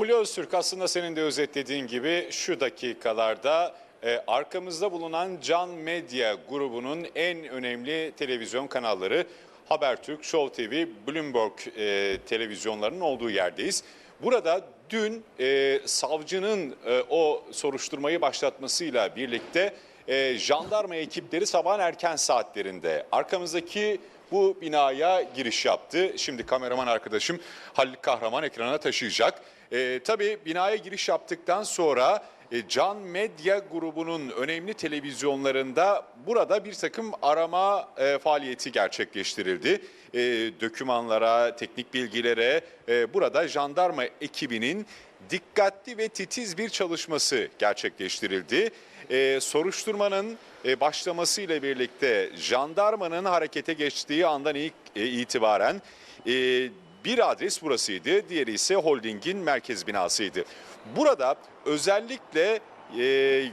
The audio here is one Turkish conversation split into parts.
Fulya Öztürk aslında senin de özetlediğin gibi şu dakikalarda e, arkamızda bulunan Can Medya grubunun en önemli televizyon kanalları Habertürk, Show TV, Bloomberg e, televizyonlarının olduğu yerdeyiz. Burada dün e, savcının e, o soruşturmayı başlatmasıyla birlikte e, jandarma ekipleri sabahın erken saatlerinde arkamızdaki bu binaya giriş yaptı. Şimdi kameraman arkadaşım Halil Kahraman ekrana taşıyacak. E, tabii binaya giriş yaptıktan sonra e, Can Medya grubunun önemli televizyonlarında burada bir takım arama e, faaliyeti gerçekleştirildi. E, dökümanlara, teknik bilgilere e, burada jandarma ekibinin dikkatli ve titiz bir çalışması gerçekleştirildi. E, soruşturmanın e, başlamasıyla birlikte jandarmanın harekete geçtiği andan ilk e, itibaren e, bir adres burasıydı, diğeri ise holdingin merkez binasıydı. Burada özellikle e,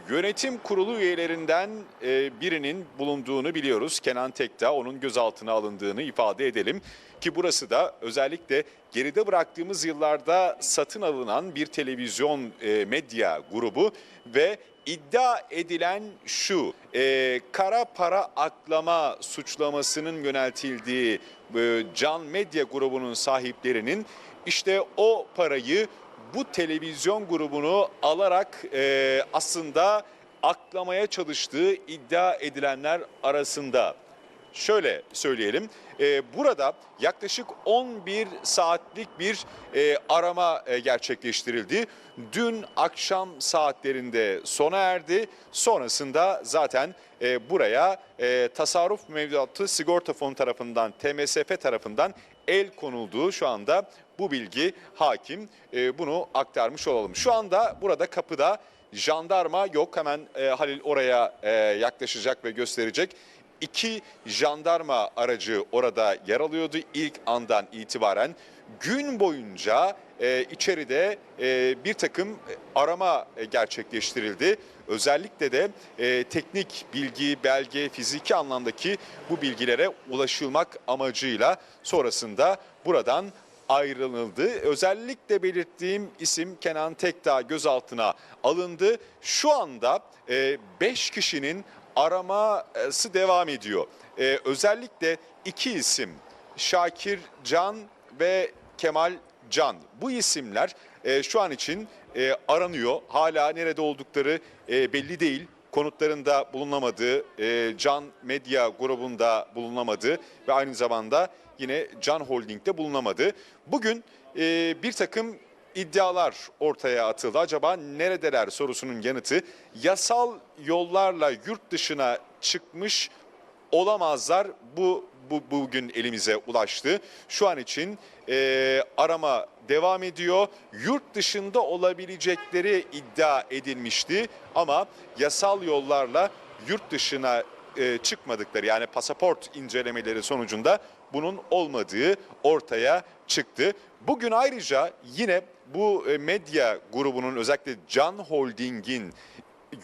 yönetim kurulu üyelerinden e, birinin bulunduğunu biliyoruz. Kenan Tekdağ onun gözaltına alındığını ifade edelim. Ki burası da özellikle geride bıraktığımız yıllarda satın alınan bir televizyon e, medya grubu ve iddia edilen şu e, kara para aklama suçlamasının yöneltildiği e, Can Medya grubunun sahiplerinin işte o parayı bu televizyon grubunu alarak e, aslında aklamaya çalıştığı iddia edilenler arasında. Şöyle söyleyelim, e, burada yaklaşık 11 saatlik bir e, arama e, gerçekleştirildi. Dün akşam saatlerinde sona erdi. Sonrasında zaten e, buraya e, tasarruf mevduatı sigorta fonu tarafından, TMSF tarafından el konulduğu şu anda bu bilgi hakim. E, bunu aktarmış olalım. Şu anda burada kapıda jandarma yok. Hemen e, Halil oraya e, yaklaşacak ve gösterecek. İki jandarma aracı orada yer alıyordu ilk andan itibaren. Gün boyunca e, içeride e, bir takım arama e, gerçekleştirildi. Özellikle de e, teknik bilgi, belge, fiziki anlamdaki bu bilgilere ulaşılmak amacıyla sonrasında buradan ayrılıldı. Özellikle belirttiğim isim Kenan Tekdağ gözaltına alındı. Şu anda 5 kişinin araması devam ediyor. Ee, özellikle iki isim Şakir Can ve Kemal Can. Bu isimler e, şu an için e, aranıyor. Hala nerede oldukları e, belli değil. Konutlarında bulunamadığı, e, Can Medya grubunda bulunamadığı ve aynı zamanda yine Can Holding'de bulunamadı. Bugün e, bir takım iddialar ortaya atıldı. Acaba neredeler sorusunun yanıtı yasal yollarla yurt dışına çıkmış olamazlar. Bu, bu bugün elimize ulaştı. Şu an için e, arama devam ediyor. Yurt dışında olabilecekleri iddia edilmişti ama yasal yollarla yurt dışına e, çıkmadıkları yani pasaport incelemeleri sonucunda bunun olmadığı ortaya çıktı. Bugün ayrıca yine bu e, medya grubunun özellikle Can Holding'in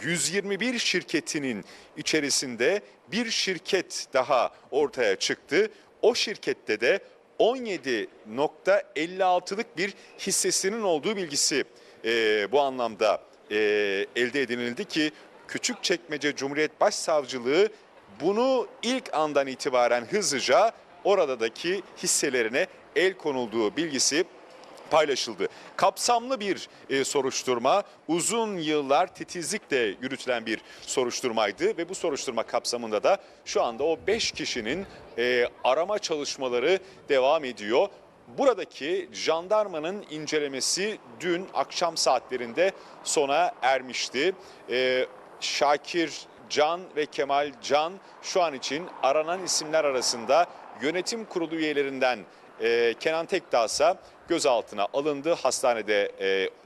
121 şirketinin içerisinde bir şirket daha ortaya çıktı. O şirkette de 17.56'lık bir hissesinin olduğu bilgisi e, bu anlamda e, elde edinildi ki Küçükçekmece Cumhuriyet Başsavcılığı bunu ilk andan itibaren hızlıca oradaki hisselerine el konulduğu bilgisi paylaşıldı. Kapsamlı bir e, soruşturma, uzun yıllar titizlikle yürütülen bir soruşturmaydı ve bu soruşturma kapsamında da şu anda o 5 kişinin e, arama çalışmaları devam ediyor. Buradaki jandarmanın incelemesi dün akşam saatlerinde sona ermişti. E, Şakir Can ve Kemal Can şu an için aranan isimler arasında yönetim kurulu üyelerinden e, Kenan Tekdağ ise gözaltına alındı. Hastanede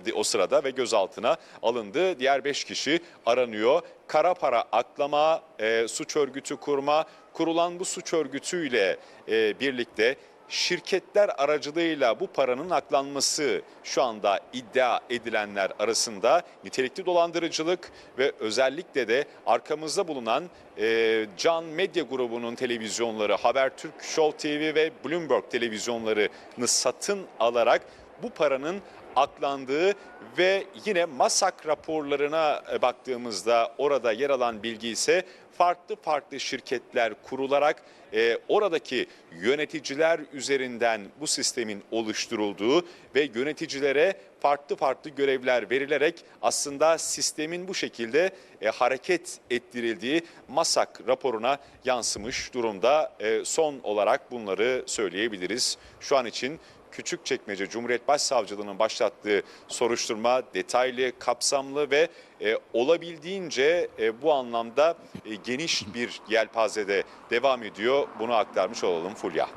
e, o sırada ve gözaltına alındı. Diğer 5 kişi aranıyor. Kara para aklama, e, suç örgütü kurma, kurulan bu suç örgütüyle e, birlikte şirketler aracılığıyla bu paranın aklanması şu anda iddia edilenler arasında nitelikli dolandırıcılık ve özellikle de arkamızda bulunan e, Can Medya grubunun televizyonları Habertürk, Show TV ve Bloomberg televizyonlarını satın alarak bu paranın aklandığı ve yine MASAK raporlarına e, baktığımızda orada yer alan bilgi ise farklı farklı şirketler kurularak e, oradaki yöneticiler üzerinden bu sistemin oluşturulduğu ve yöneticilere farklı farklı görevler verilerek aslında sistemin bu şekilde e, hareket ettirildiği MASAK raporuna yansımış durumda. E, son olarak bunları söyleyebiliriz. Şu an için Küçükçekmece Cumhuriyet Başsavcılığı'nın başlattığı soruşturma detaylı, kapsamlı ve e, olabildiğince e, bu anlamda e, geniş bir yelpazede devam ediyor. Bunu aktarmış olalım Fulya.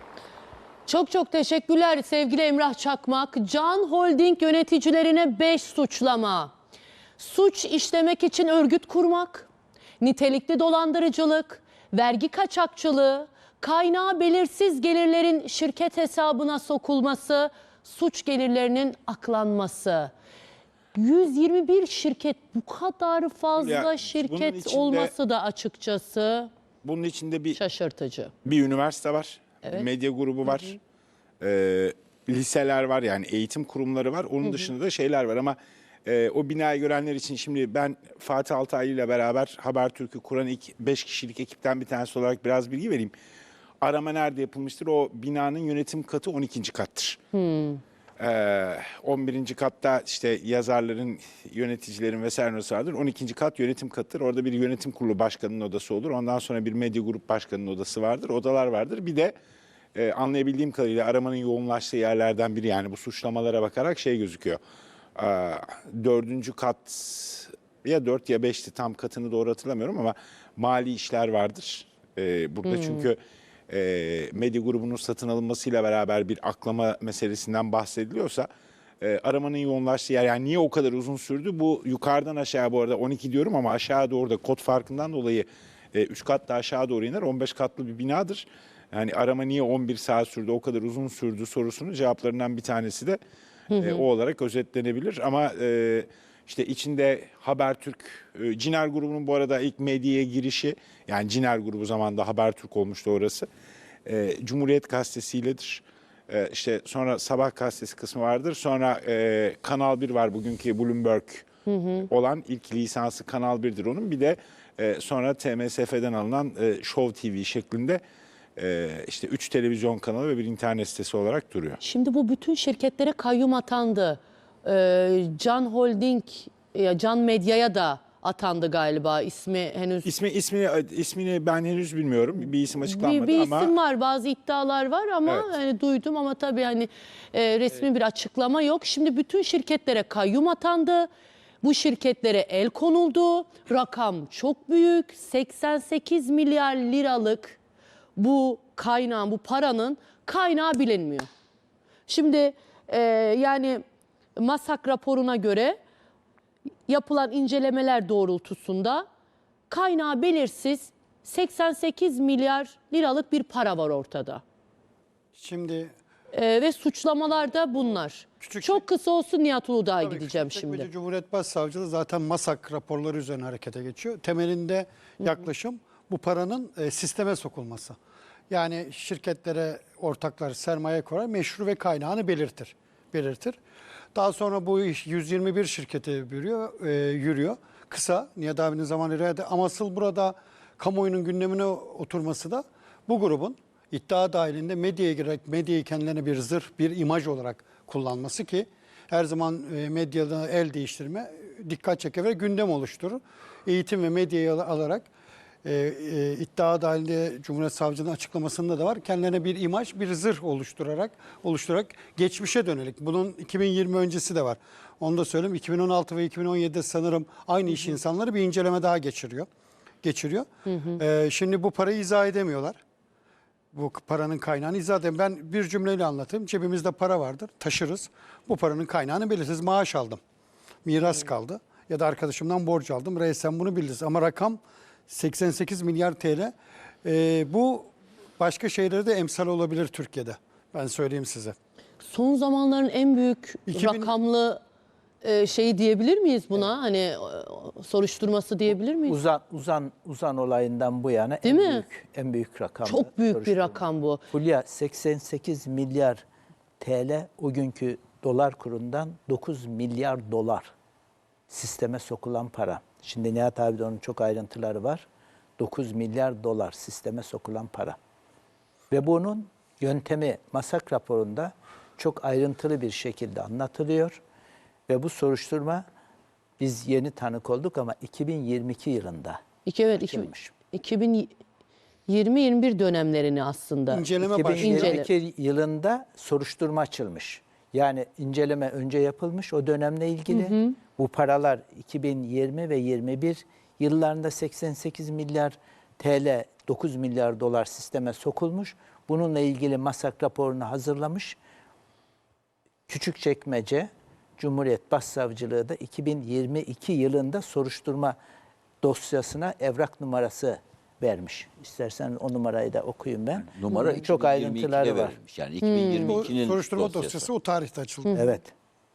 Çok çok teşekkürler sevgili Emrah Çakmak. Can Holding yöneticilerine 5 suçlama. Suç işlemek için örgüt kurmak, nitelikli dolandırıcılık, vergi kaçakçılığı, kaynağı belirsiz gelirlerin şirket hesabına sokulması, suç gelirlerinin aklanması. 121 şirket bu kadar fazla Ya, bunun şirket içinde- olması da açıkçası Bunun içinde bir şaşırtıcı. bir üniversite var, medya grubu var, e, liseler var yani eğitim kurumları var. Onun dışında da şeyler var ama e, o binayı görenler için şimdi ben Fatih Altaylı ile beraber Habertürk'ü kuran ilk 5 kişilik ekipten bir tanesi olarak biraz bilgi vereyim. Arama nerede yapılmıştır? O binanın yönetim katı 12. kattır. Ee, 11. katta işte yazarların, yöneticilerin vesaire vardır. 12. kat yönetim katıdır. Orada bir yönetim kurulu başkanının odası olur. Ondan sonra bir medya grup başkanının odası vardır. Odalar vardır. Bir de e, anlayabildiğim kadarıyla aramanın yoğunlaştığı yerlerden biri yani bu suçlamalara bakarak şey gözüküyor. Ee, dördüncü kat ya dört ya beşti tam katını doğru hatırlamıyorum ama mali işler vardır. Ee, burada çünkü e, medya grubunun satın alınmasıyla beraber bir aklama meselesinden bahsediliyorsa e, aramanın yoğunlaştığı yer yani niye o kadar uzun sürdü? Bu yukarıdan aşağı bu arada 12 diyorum ama aşağı doğru da kod farkından dolayı 3 kat da aşağı doğru iner. 15 katlı bir binadır. Yani arama niye 11 saat sürdü, o kadar uzun sürdü sorusunun cevaplarından bir tanesi de e, o olarak özetlenebilir. Ama e, işte içinde Habertürk, e, Ciner grubunun bu arada ilk medyaya girişi, yani Ciner grubu zamanında Habertürk olmuştu orası. E, Cumhuriyet Gazetesi'yledir. E, işte sonra Sabah Gazetesi kısmı vardır. Sonra e, Kanal 1 var bugünkü Bloomberg olan ilk lisansı Kanal 1'dir onun. Bir de e, sonra TMSF'den alınan e, Show TV şeklinde e, işte 3 televizyon kanalı ve bir internet sitesi olarak duruyor. Şimdi bu bütün şirketlere kayyum atandı. Ee, Can Holding, ya Can Medya'ya da atandı galiba ismi henüz. İsmi ismini ismini ben henüz bilmiyorum. Bir isim açıklanmadı bir, bir ama isim var, bazı iddialar var ama Evet. hani duydum ama tabii hani e, resmi bir açıklama yok. Şimdi bütün şirketlere kayyum atandı. Bu şirketlere el konuldu. Rakam çok büyük. 88 milyar liralık bu kaynağın, bu paranın kaynağı bilinmiyor. Şimdi e, yani MASAK raporuna göre yapılan incelemeler doğrultusunda kaynağı belirsiz 88 milyar liralık bir para var ortada. Şimdi E, ve suçlamalar da bunlar. Küçük- Çok kısa olsun Nihat Uludağ'a tabii gideceğim Küçükçekmece şimdi. Cumhuriyet Başsavcılığı zaten MASAK raporları üzerine harekete geçiyor. Temelinde yaklaşım bu paranın e, sisteme sokulması. Yani şirketlere ortaklar sermaye koyar, meşru ve kaynağını belirtir. Belirtir. Daha sonra bu iş 121 şirkete yürüyor. E, yürüyor. Kısa, Nihat abinin zamanı riayet ama asıl burada kamuoyunun gündemine oturması da bu grubun iddia dahilinde medyaya girerek medyayı kendilerine bir zırh, bir imaj olarak kullanması ki her zaman e, medyada el değiştirme dikkat çeker ve gündem oluşturur. Eğitim ve medyayı al- alarak e, e, iddia dahilinde Cumhuriyet Savcılığı'nın açıklamasında da var. Kendilerine bir imaj, bir zırh oluşturarak oluşturarak geçmişe dönelik. Bunun 2020 öncesi de var. Onu da söyleyeyim. 2016 ve 2017'de sanırım aynı iş insanları bir inceleme daha geçiriyor. Geçiriyor. E, şimdi bu parayı izah edemiyorlar bu paranın kaynağını izah edeyim. Ben bir cümleyle anlatayım. Cebimizde para vardır, taşırız. Bu paranın kaynağını belirsiz maaş aldım. Miras kaldı ya da arkadaşımdan borç aldım. Reis sen bunu biliriz. Ama rakam 88 milyar TL. Ee, bu başka şeylere de emsal olabilir Türkiye'de. Ben söyleyeyim size. Son zamanların en büyük 2000 rakamlı e, şeyi diyebilir miyiz buna? Hani e, soruşturması diyebilir miyiz? Uzan uzan uzan olayından bu yana Değil en mi? büyük en büyük rakam. Çok büyük bir rakam bu. Fulya 88 milyar TL o günkü dolar kurundan 9 milyar dolar sisteme sokulan para. Şimdi Nihat abi de onun çok ayrıntıları var. 9 milyar dolar sisteme sokulan para. Ve bunun yöntemi Masak raporunda çok ayrıntılı bir şekilde anlatılıyor. Ve bu soruşturma biz yeni tanık olduk ama 2022 yılında İki, evet, iki- açılmış. 2020-21 dönemlerini aslında. İnceleme başlıyor. 2022 yılında soruşturma açılmış. Yani inceleme önce yapılmış o dönemle ilgili. Bu paralar 2020 ve 21 yıllarında 88 milyar TL, 9 milyar dolar sisteme sokulmuş. Bununla ilgili masak raporunu hazırlamış. Küçükçekmece Cumhuriyet Başsavcılığı da 2022 yılında soruşturma dosyasına evrak numarası vermiş. İstersen o numarayı da okuyayım ben. Numara çok 2022'de ayrıntıları var. verilmiş. Yani Bu 2022'nin soruşturma dosyası. dosyası o tarihte açıldı. Evet.